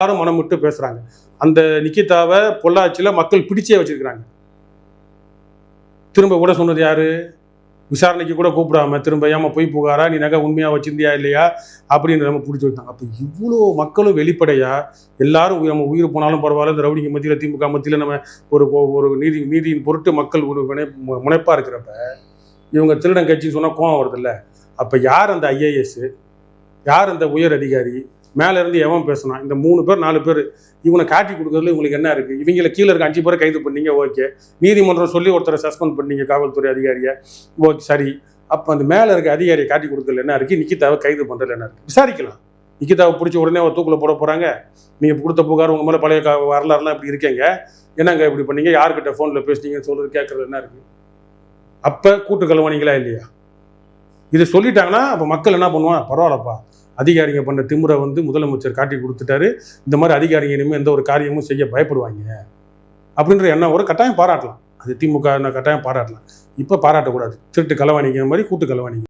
எல்லாரும் மனம் விட்டு பேசுறாங்க. அந்த நிக்கிதாவை பொள்ளாச்சியில் மக்கள் பிடிச்சே வச்சிருக்கிறாங்க. திரும்ப கூட சொன்னது யாரு? விசாரணைக்கு கூட கூப்பிடாம திரும்ப ஏமா போய் புகாரா? நீ நகை உண்மையா வச்சிருந்தியா இல்லையா? அப்படின்னு நம்ம பிடிச்சி வைத்தாங்க அப்போ இவ்வளோ மக்களும் வெளிப்படையா எல்லாரும் நம்ம உயிர் போனாலும் பரவாயில்ல. இந்த ரவுடிக்கு மத்தியில் திமுக மத்தியில் நம்ம ஒரு ஒரு நீதி நீதியின் பொருட்டு மக்கள் ஒரு வினை முனைப்பா இருக்கிறப்ப இவங்க திருடன் கட்சி சொன்னால் கோவம் வருதுல்ல. அப்போ யார் அந்த ஐஏஎஸ் யார் அந்த உயர் அதிகாரி? மேலேருந்து எவன் பேசினான் இந்த மூணு பேர் நாலு பேர் இவனை காட்டி கொடுக்கறதுல உங்களுக்கு என்ன இருக்குது இவங்கள கீழே இருக்க அஞ்சு பேரை கைது பண்ணீங்க ஓகே. நீதிமன்றம் சொல்லி ஒருத்தரை சஸ்பெண்ட் பண்ணீங்க காவல்துறை அதிகாரியை. ஓகே சரி. அப்போ அந்த மேலே இருக்க அதிகாரியை காட்டி கொடுக்கறதுல என்ன இருக்குது நிக்கிதாவை கைது பண்ணுறதுல என்ன இருக்குது விசாரிக்கலாம். நிக்கிதாவை பிடிச்ச உடனே ஒரு தூக்குல போட போகிறாங்க நீங்கள் கொடுத்த புகார் உங்கள் மேலே பழைய வரலாறுலாம் இப்படி இருக்கீங்க. என்னங்க இப்படி பண்ணீங்க? யார்கிட்ட ஃபோனில் பேசுனீங்கன்னு சொல்கிறது கேட்குறது என்ன இருக்குது அப்போ கூட்டு கலவாணிங்களா இல்லையா? இதை சொல்லிட்டாங்கன்னா அப்போ மக்கள் என்ன பண்ணுவான் பரவாயில்லப்பா. அதிகாரிங்க பண்ண திமுறை வந்து முதலமைச்சர் காட்டி கொடுத்துட்டாரு. இந்த மாதிரி அதிகாரிங்க இனிமேல் எந்த ஒரு காரியமும் செய்ய பயப்படுவாங்க. அப்படின்ற எண்ணம் ஒரு கட்டாயம் பாராட்டலாம். அது திமுக கட்டாயம் பாராட்டலாம். இப்போ பாராட்டக்கூடாது. திருட்டு களவாணிங்க மாதிரி கூட்டு களவாணிங்க